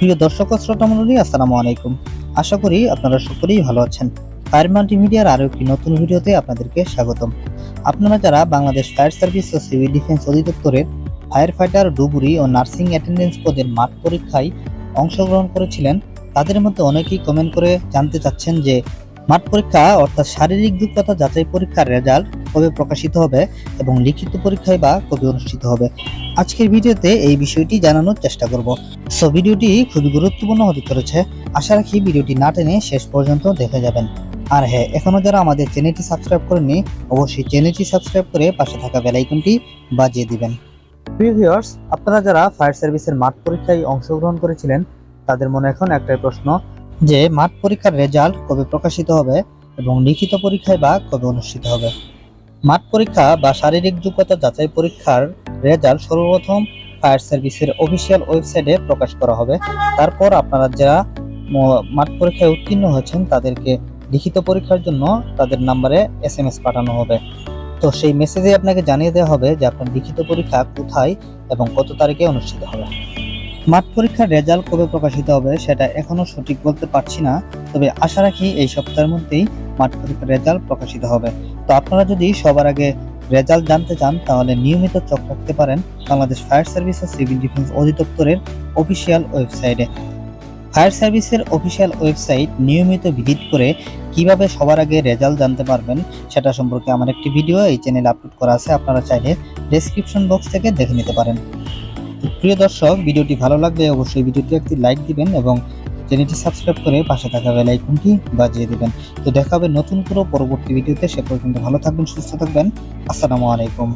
প্রিয় দর্শক শ্রোতা মণ্ডলী, আসসালামু আলাইকুম। আশা করি আপনারা সকলেই ভালো আছেন। ফায়ার মাল্টিমিডিয়ার আরও একটি নতুন ভিডিওতে আপনাদেরকে স্বাগতম। আপনারা যারা বাংলাদেশ ফায়ার সার্ভিস ও সিভিল ডিফেন্স অধিদপ্তরের ফায়ার ফাইটার ডুবুরি ও নার্সিং অ্যাটেন্ডেন্স পদের মাঠ পরীক্ষায় অংশগ্রহণ করেছিলেন, তাদের মধ্যে অনেকেই কমেন্ট করে জানতে চাচ্ছেন যে মাঠ পরীক্ষা অর্থাৎ শারীরিক যোগ্যতা যাচাই পরীক্ষার রেজাল্ট কবে প্রকাশিত হবে এবং লিখিত পরীক্ষায় বা কবে অনুষ্ঠিত হবে। আজকের ভিডিওতে এই বিষয়টি জানানোর চেষ্টা করব। সো, ভিডিওটি খুবই গুরুত্বপূর্ণ হতে চলেছে। আশা রাখি ভিডিওটি না টেনে শেষ পর্যন্ত দেখে যাবেন। আর হ্যাঁ এখনও যারা আমাদের চ্যানেলটি সাবস্ক্রাইব করেননি, অবশ্যই চ্যানেলটি সাবস্ক্রাইব করে পাশে থাকা বেল আইকনটি বাজিয়ে দিবেন। আপনারা যারা ফায়ার সার্ভিসের মাঠ পরীক্ষায় অংশগ্রহণ করেছিলেন, তাদের মনে এখন একটাই প্রশ্ন যে মাঠ পরীক্ষার রেজাল্ট কবে প্রকাশিত হবে এবং লিখিত পরীক্ষায় বা কবে অনুষ্ঠিত হবে। মাঠ পরীক্ষা বা শারীরিক যোগ্যতা যাচাই পরীক্ষার রেজাল্ট সর্বপ্রথম ফায়ার সার্ভিসের অফিসিয়াল ওয়েবসাইটে প্রকাশ করা হবে। তারপর আপনারা যারা মাঠ পরীক্ষায় উত্তীর্ণ হয়েছেন, তাদেরকে লিখিত পরীক্ষার জন্য তাদের নাম্বারে এস এম এস পাঠানো হবে। তো সেই মেসেজে আপনাকে জানিয়ে দেওয়া হবে যে আপনার লিখিত পরীক্ষা কোথায় এবং কত তারিখে অনুষ্ঠিত হবে। মাঠ পরীক্ষার রেজাল্ট কবে প্রকাশিত হবে সেটা এখনও সঠিক বলতে পারছি না, তবে আশা রাখি এই সপ্তাহের মধ্যেই মাঠ পরীক্ষার রেজাল্ট প্রকাশিত হবে। তো আপনারা যদি সবার আগে রেজাল্ট জানতে চান, তাহলে নিয়মিত চোখ রাখতে পারেন বাংলাদেশ ফায়ার সার্ভিস ও সিভিল ডিফেন্স অধিদপ্তরের অফিসিয়াল ওয়েবসাইটে। ফায়ার সার্ভিসের অফিসিয়াল ওয়েবসাইট নিয়মিত ভিজিট করে কীভাবে সবার আগে রেজাল্ট জানতে পারবেন সেটা সম্পর্কে আমার একটি ভিডিও, এই চ্যানেলে আপলোড করা আছে, আপনারা চাইলে ডেসক্রিপশন বক্স থেকে দেখে নিতে পারেন। প্রিয় দর্শক, ভিডিওটি ভালো লাগলে অবশ্যই ভিডিওটি একটি লাইক দিবেন এবং চ্যানেলটি সাবস্ক্রাইব করে পাশে থাকা বেল আইকনটি বাজিয়ে দিবেন। তো দেখা হবে নতুন করে পরবর্তী ভিডিওতে। সে পর্যন্ত ভালো থাকবেন, সুস্থ থাকবেন। আসসালামু আলাইকুম।